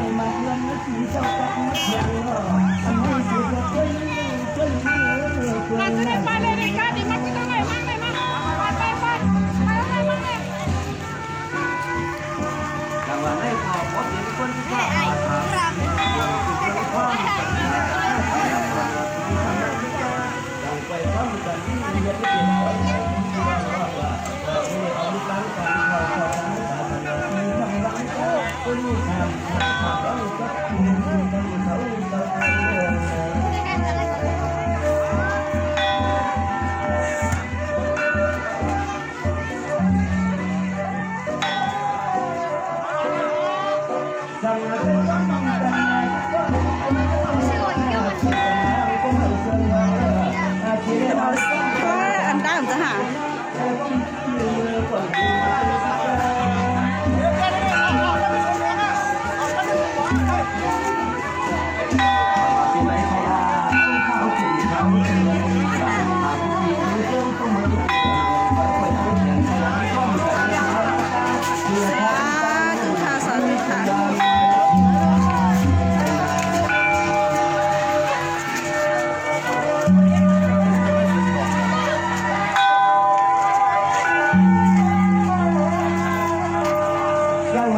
ม แ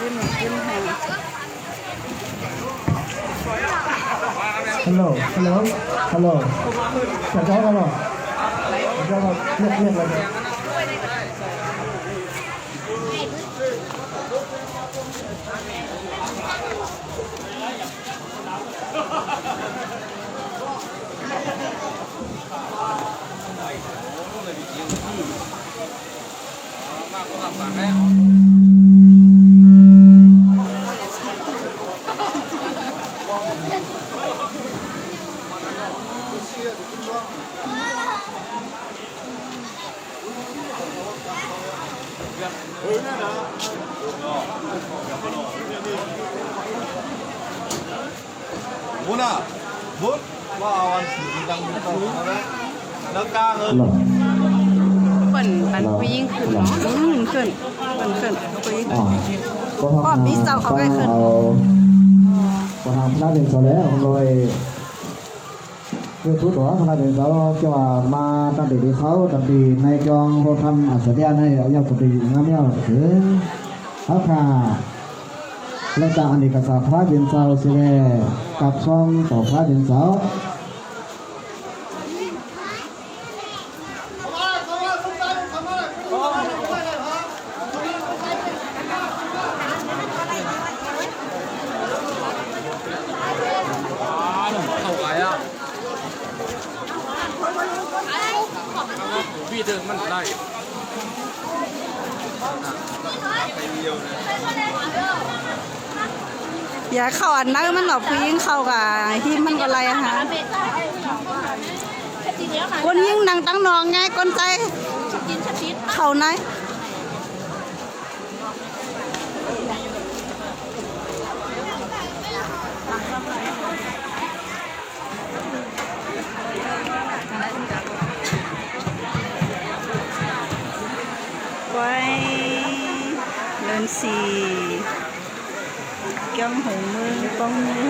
ฮัลโหลฮัลโหลฮัลโหลจะได้กันหรอจะได้เรีย Muna, bud, maawan bintang bintang, apa? Lekang. เปิ่นปันผู้ยิ่งขึ้นเนาะอืมขึ้นเปิ่นขึ้นผู้ยิ่งขึ้น ก็มีเสาเขาไว้ขึ้น ก็ทำพระเป็นเขาแล้วลอย คือทุกตัวพระเป็นเราเกี่ยวว่ามาตั้งแต่ที่เขาตั้งแต่ในจองเขาทำอัศจรรย์ให้เอาอย่างปกติงามเงี้ยถึงเขาค่ะและจากอันนี้ก็สาพระเดินเสาเสียกับช่องต่อพระเดินเสาเข้าไปอะพี่ถึง มันได้อย่าเข้าอันนั้นมันหรอกผู้ยิ่งเข้ากับที่มันก็อะไรอะฮะคนยิ่งดังตั้งนองไงคนใจเขาไหนานสี่เก้ยงหงมือป้องมือ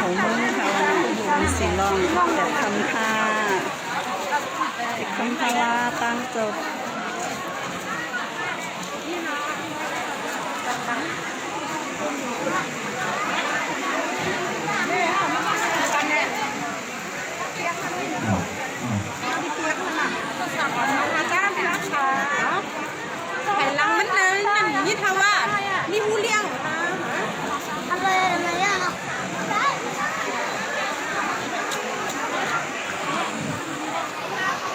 หงมือค่ะวันนี้มีสีลองแต่คำท่าแต่คำท่าว่าตั้งจบตั้ง